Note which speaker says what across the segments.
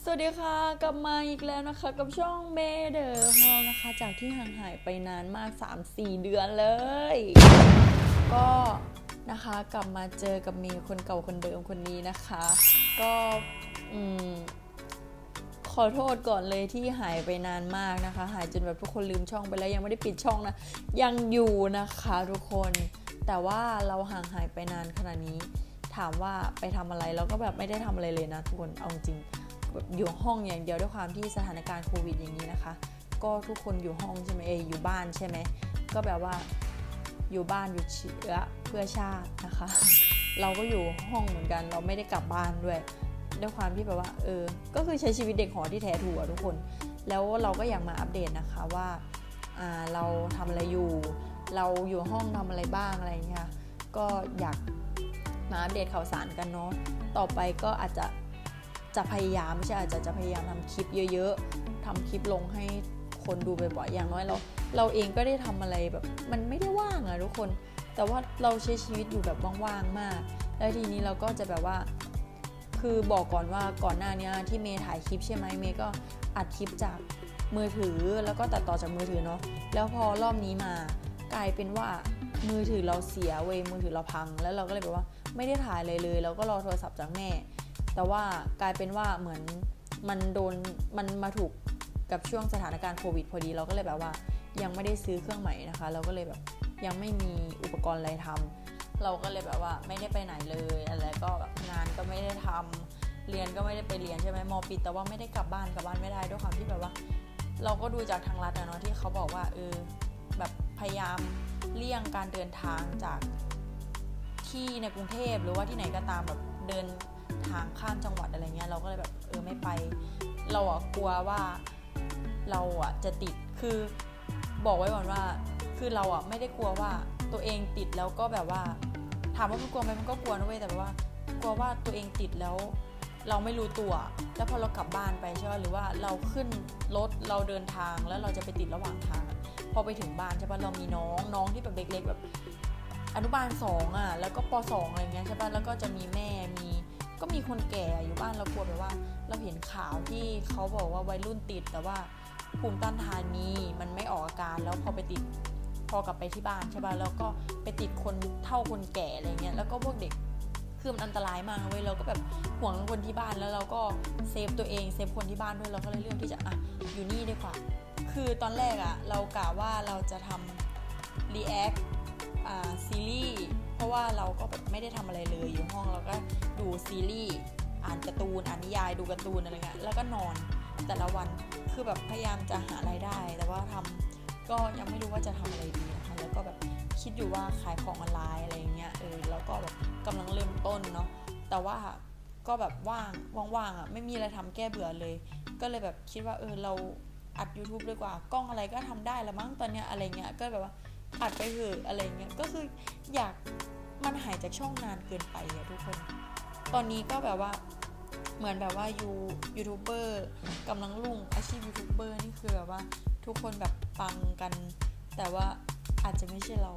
Speaker 1: สวัสดีค่ะกลับมาอีกแล้วนะคะ กับช่องเบเดอร์ของเรานะคะ จากที่ห่างหายไปนานมาก 3-4 เดือนเลย ก็นะคะกลับมาเจอกับเมย์คนเก่าคนเดิมคนนี้นะคะ ก็อืมขอโทษก่อนเลยที่หายไปนานมากนะคะ หายจนแบบทุกคนลืมช่องไปแล้วยังไม่ได้ปิดช่องนะ ยังอยู่นะคะทุกคน แต่ว่าเราห่างหายไปนานขนาดนี้ ถามว่าไปทำอะไรเราก็แบบไม่ได้ทำอะไรเลยนะทุกคนเอาจริง แบบอยู่ห้องอย่างเดียวด้วยความที่สถานการณ์โควิดอย่างนี้นะคะ ก็ทุกคนอยู่ห้องใช่ไหมเออยู่บ้านใช่ไหมก็แบบว่าอยู่บ้านอยู่เชื้อเพื่อชาตินะคะ เราก็อยู่ห้องเหมือนกัน เราไม่ได้กลับบ้านด้วย ด้วยความที่แบบว่าเออ ก็คือใช้ชีวิตเด็กหอที่แท้ถูกอะทุกคน แล้วเราก็อยากมาอัปเดตนะคะว่าเราทำอะไรอยู่ เราอยู่ห้องทำอะไรบ้างอะไรอย่างเงี้ยค่ะก็อยากมาอัปเดตข่าวสารกันเนาะต่อไปก็อาจจะ จะพยายามไม่ใช่อาจจะจะพยายามทำคลิปเยอะ ๆทำคลิปลงให้คนดูบ่อยๆอย่างน้อยเรา เราเองก็ได้ทำอะไรแบบ มันไม่ได้ว่างอะทุกคน แต่ว่าเราใช้ชีวิตอยู่แบบว่างๆมาก แล้วทีนี้เราก็จะแบบว่า คือบอกก่อนว่าก่อนหน้านี้ที่เมย์ถ่ายคลิปใช่ไหมเมย์ก็อัดคลิปจากมือถือแล้วก็ตัดต่อจากมือถือเนาะแล้วพอรอบนี้มากลายเป็นว่ามือถือเราเสียเว้ยมือถือเราพัง แล้วเราก็เลยแบบว่าไม่ได้ถ่ายเลยเลย แล้วก็รอโทรศัพท์จากแม่ แต่ว่ากลายเป็นว่าเหมือนมันโดนมันมาถูกกับช่วงสถานการณ์โควิดพอดี เราก็เลยแบบว่ายังไม่ได้ซื้อเครื่องใหม่นะคะ เราก็เลยแบบยังไม่มีอุปกรณ์อะไรทำเราก็เลยแบบว่าไม่ได้ไปไหนเลยอะไรก็แบบงานก็ไม่ได้ทำเรียนก็ไม่ได้ไปเรียนใช่ไหมมอปิดแต่ว่าไม่ได้กลับบ้านกลับบ้านไม่ได้ด้วยความที่แบบว่า เราก็ดูจากทางรัฐอะเนาะที่เขาบอกว่าเออแบบพยายามเลี่ยงการเดินทางจากที่ในกรุงเทพหรือว่าที่ไหนก็ตามแบบเดิน ทางข้ามจังหวัดอะไรเงี้ยเราก็เลยแบบเออไม่ไป เราอะกลัวว่าเราอะจะติดคือบอกไว้ก่อนว่า คือเราอะไม่ได้กลัวว่าตัวเองติดแล้วก็แบบว่า ถามว่ามันกลัวไหมมันก็กลัวนะเว้ยแต่แบบว่า กลัวว่าตัวเองติดแล้ว เราไม่รู้ตัว แล้วพอเรากลับบ้านไปใช่ป่ะหรือว่าเราขึ้นรถเราเดินทางแล้วเราจะไปติดระหว่างทางพอไปถึงบ้านใช่ป่ะเรามีน้องน้องที่แบบเล็กๆแบบอนุบาลสองอะแล้วก็ปสองอะไรเงี้ยใช่ป่ะแล้วก็จะมีแม่ ก็มีคนแก่อยู่บ้านเรากลัวแบบว่า เราเห็นข่าวที่เขาบอกว่าวัยรุ่นติดแต่ว่าภูมิต้านทานมีมันไม่ออกอาการแล้วพอไปติดพอกลับไปที่บ้านใช่ป่ะแล้วก็ไปติดคนเท่าคนแก่อะไรเงี้ยแล้วก็พวกเด็กคือมันอันตรายมากเว้ยเราก็แบบห่วงคนที่บ้านแล้วเราก็เซฟตัวเองเซฟคนที่บ้านด้วยเราก็เลยเลือกที่จะอะอยู่นี่ดีกว่าคือตอนแรกอะเรากะว่าเราจะทำ react อ่าซีรีส์ ราะว่าเราก็แบบไม่ได้ทำอะไรเลยอยู่ห้องเราก็ดูซีรีส์อ่านการ์ตูนอ่านนิยายดูการ์ตูนอะไรเงี้ยแล้วก็นอนแต่ละวันคือแบบพยายามจะหารายได้ แต่ว่าทำก็ยังไม่รู้ว่าจะทำอะไรดีนะคะแล้วก็แบบคิดอยู่ว่าขายของออนไลน์อะไรเงี้ยเออแล้วก็แบบกำลังเริ่มต้นเนาะแต่ว่าก็แบบว่างว่างๆอะไม่มีอะไรทำแก้เบื่อเลย ก็เลยแบบคิดว่าเออเราอัด YouTube ดีกว่ากล้องอะไรก็ทำได้ละมั้งตอนเนี้ยอะไรเงี้ยก็แบบว่า อัดไปเถอะอะไรเงี้ยก็คืออยากมันหายจากช่องนานเกินไปอะทุกคน ตอนนี้ก็แบบว่าเหมือนแบบว่ายูยูทูบเบอร์กำลังรุ่งอาชีพยูทูบเบอร์นี่คือแบบว่าทุกคนแบบปังกัน แต่ว่าอาจจะไม่ใช่เรา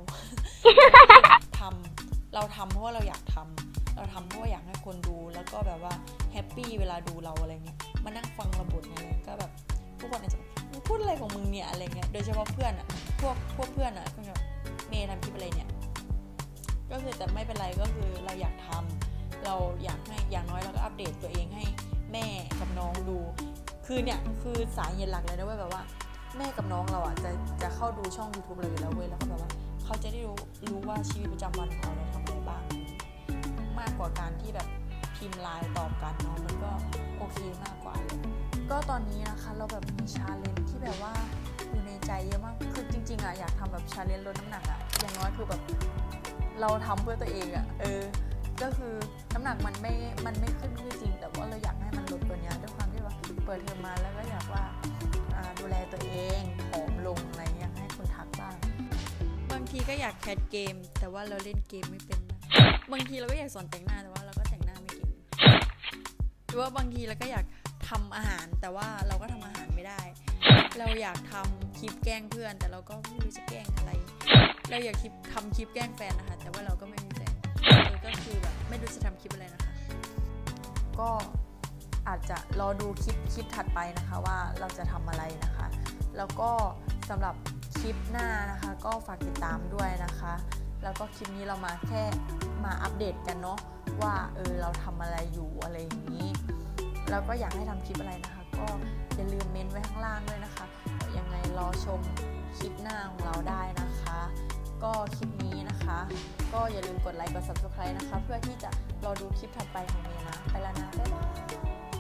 Speaker 1: ทำเราทำเพราะว่าเราอยากทำเราทำเพราะว่าอยากให้คนดู แล้วก็แบบว่าแฮปปี้เวลาดูเราอะไรเงี้ยมานั่งฟังระบทอะไรเงี้ยก็แบบทุกคนอาจจะพูดอะไรของมึงเนี่ยอะไรเงี้ยโดยเฉพาะเพื่อนอะพวกพวกเพื่อนอะก็แบ ทำคลิปอะไรเนี่ย ก็คือแต่ไม่เป็นไรก็คือเราอยากทำเราอยากให้อย่างน้อยเราก็อัปเดตตัวเองให้แม่กับน้องดู คือเนี่ยคือสายเหตุหลักเลยนะเว้ยแบบว่า แม่กับน้องเราอะจะจะเข้าดูช่อง YouTube เราอยู่แล้วเว้ยแล้วก็แบบว่า เขาจะได้รู้รู้ว่าชีวิตประจำวันของเราเราทำอะไรบ้าง มากกว่าการที่แบบพิมพ์ไลน์ตอบกันเนาะมันก็โอเคมากกว่าเลยก็ตอนนี้นะคะเราแบบมีชาเลนจ์ที่แบบว่าอยู่ในใจเยอะมาก คือจริงๆอะอยากทำแบบชาเลนจ์ลดน้ำหนักอะ อย่างน้อยคือแบบเราทำเพื่อตัวเองอะ่ะเออ ก็คือน้ำหนักมันไม่ มันไม่ขึ้นคือจริง แต่ว่าเราอยากให้มันลดตัวเนี้ยด้วยความที่ว่าเปิดเทอมมาแล้วก็อยากว่าอ่าดูแลตัวเองผอมลงอะไรเงี้ยให้คนทักบ้าง บางทีก็อยากแคสเกม แต่ว่าเราเล่นเกมไม่เป็นนะบางทีเราก็อยากสอนแต่งหน้าแต่ว่าเราก็แต่งหน้าไม่เก่งหรือว่าบางทีเราก็อยาก ทำอาหาร แต่ว่าเราก็ทำอาหารไม่ได้ เราอยากทำคลิปแกล้งเพื่อน แต่เราก็ไม่รู้จะแกล้งอะไร เราอยากคลิปทำคลิปแกล้งแฟนนะคะ แต่ว่าเราก็ไม่มีแฟนก็คือแบบไม่รู้จะทำคลิปอะไรนะคะ ก็อาจจะรอดูคลิปคลิปถัดไปนะคะว่าเราจะทำอะไรนะคะ แล้วก็สำหรับคลิปหน้านะคะ ก็ฝากติดตามด้วยนะคะ แล้วก็คลิปนี้เรามาแค่มาอัปเดตกันเนาะว่าเออเราทำอะไรอยู่อะไรอย่างนี้ แล้วก็อยากให้ทำคลิปอะไรนะคะ ก็อย่าลืมเม้นไว้ข้างล่างด้วยนะคะยวยังไงรอชมคลิปหน้าของเราได้นะคะ ก็คลิปนี้นะคะ ก็อย่าลืมกดไลค์กด subscribe นะคะ เพื่อที่จะรอดูคลิปถัดไปของเมย์นะ ไปแล้วนะ บ๊ายบาย